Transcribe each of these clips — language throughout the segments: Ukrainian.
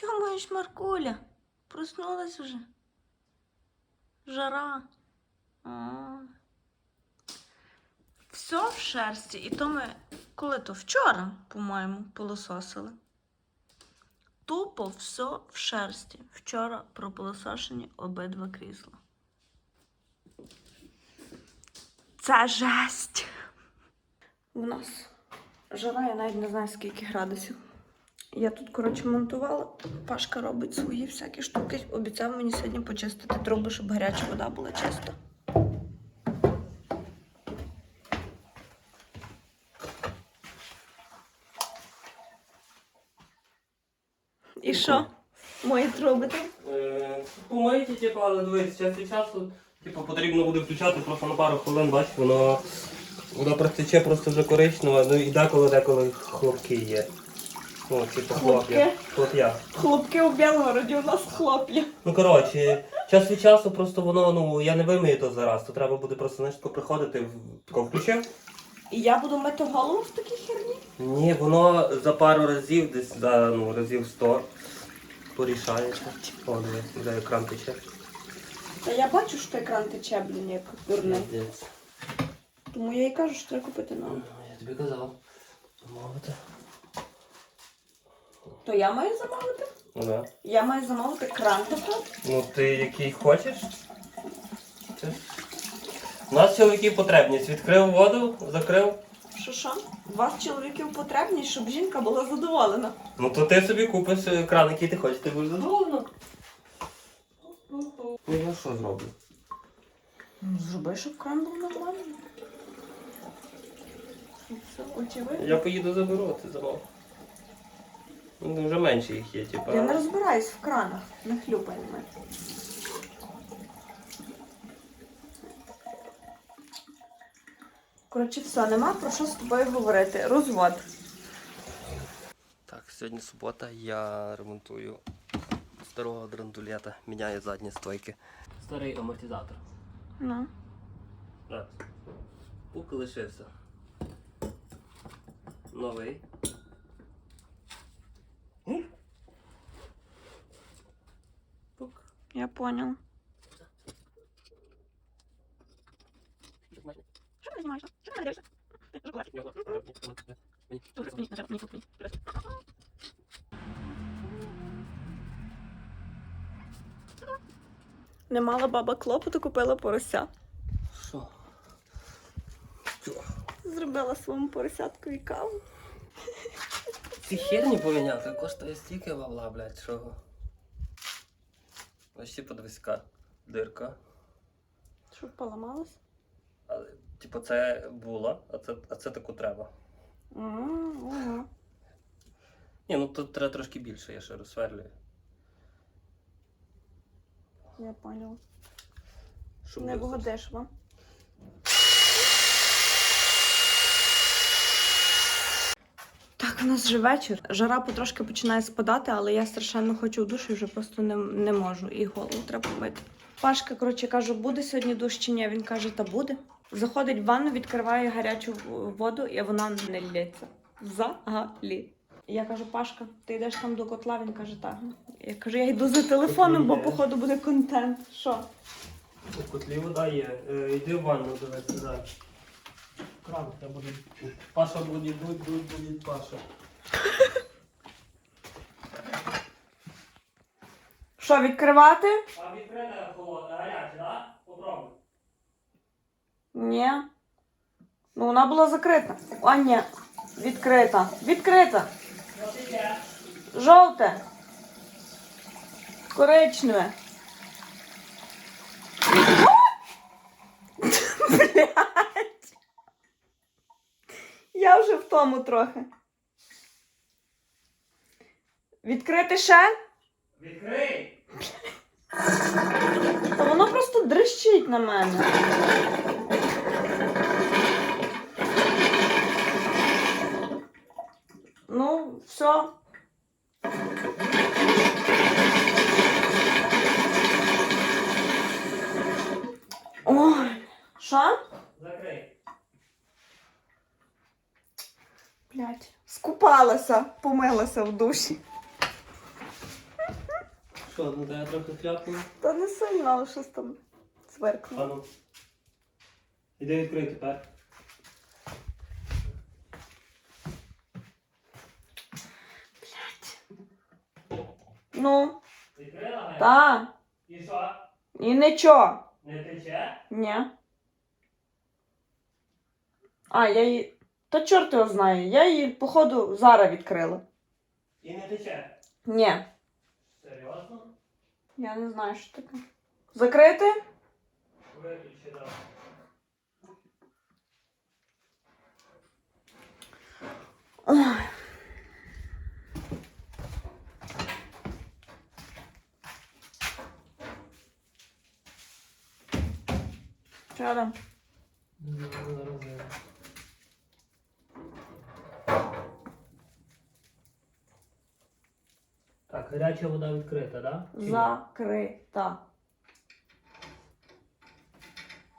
Що маєш, Маркуля? Проснулась уже? Жара. А. Все в шерсті. І то ми коли то вчора, по-моєму, пилососили. Тупо все в шерсті. Вчора пропилосошені обидва крісла. Це жесть. У нас жара, я навіть не знаю скільки градусів. Я тут, коротше, монтувала. Пашка робить свої всякі штуки. Обіцяв мені сьогодні почистити труби, щоб гаряча вода була чиста. І що? Мої труби там? Помийте, типу, але дивись, час від часу, типу, потрібно буде включати просто на пару хвилин, бачиш, воно, воно протече просто вже коричневе, ну і деколи деколи хлопки є. Ну, типу, хлоп'я. Хлопки? Хлоп'я. Хлопки у Білгороді, у нас хлоп'я. Ну коротше, час від часу просто воно, ну, я не вимию то зараз, то треба буде просто знаєш, тако приходити, в- тако включив. І я буду мити голову в такій херні? Ні, воно за пару разів, десь за ну, разів 100 порішається. О, дивись, де екран тече. Та я бачу, що екран тече, блін, як дурний. Молодець. Тому я і кажу, що треба купити новий. Ну, Я тобі казав. Замовити. То я маю замовити? Да. Я маю замовити кран такий. Ну ти який хочеш? Ти- У нас чоловіки потребність. Відкрив воду, закрив. Що що? Вас чоловіків потрібні, щоб жінка була задоволена. Ну то ти собі купиш е, кран, який ти хочеш, ти будеш задоволена. Ну я що зроблю? Ну, Зроби, щоб кран був нормальний. Все, очевидно. Я поїду заберу, ти замов. Ну вже менше їх є, типа. Я не розбираюсь в кранах, не хлюпай мене. Коротше, все, нема про що з тобою говорити. Розвод. Так, сьогодні субота, я ремонтую старого драндулета, міняю задні стойки. Старий амортизатор. Ну. Так. Пук лишився. Новий. М? Пук. Я понял. Що ти знімаєш? Що ти дивишся? Не мала баба клопоту, купила порося. Що? Зробила своєму поросятку і каву. Ці херні поміняти коштує стільки бабла, блядь, що. Ось подвиска дирка. Щоб поламалась? Але, типу, це була, а це, а це таку треба. Угу. Ні, ну тут треба трошки більше, я ще розсверлюю. Я поняла. Щоб Не було дешево. вам. У нас вже вечір. Жара потрошки починає спадати, але я страшенно хочу в душ і вже просто не, не можу. І голову треба помити. Пашка, коротше, кажу, буде сьогодні душ чи ні? Він каже, та буде. Заходить в ванну, відкриває гарячу воду, і вона не лється. Взагалі. Я кажу, Пашка, ти йдеш там до котла? Він каже, так. Я кажу, я йду за телефоном, бо походу буде контент. Що? У котлі вода є. Е, йди в ванну, дивись, сюди. Треба буде. Паша буде, будь, буде Паша. Що, відкривати? А відкрита холодна, гаряча, так? Попробуй. Ні. Ну, вона була закрита. А, ні. Відкрита. Відкрита. Жовте. Коричневе. Блять. Я вже в тому трохи. Відкрити ще? Відкрий! Та воно просто дрищить на мене. Ну, все. Ой, що? Закрий. Блять, скупалася, помилася в душі. Що, ну я трохи хляпну? Та не сильно, але щось там зверкнуло. Ану. Іди відкрий тепер. Ну, Відкрила? та. І що? І нічого. Не тече? Ні. А, я її. Та чорт його знає. Я її, походу, зараз відкрила. І не тече. Ні. Серйозно? Я не знаю, що таке. Закрити? Виключи, да. Ой. Що там? Так, гаряча вода відкрита, так? Да? Закрита.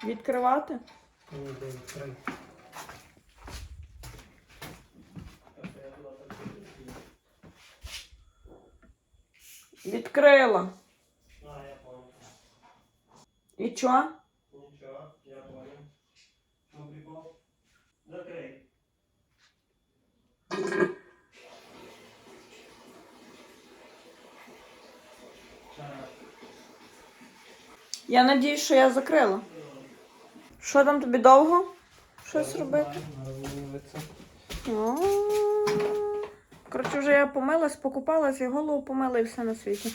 Відкривати? Ні, ти відкрий. Відкрила. А, я понял. І що? Нічого, я понял. Що прикол? Закрий. Так. Я надіюсь, що я закрила. Що там тобі довго? Щось робити? Коротше, вже я помилась, покупалась і голову помила і все на світі.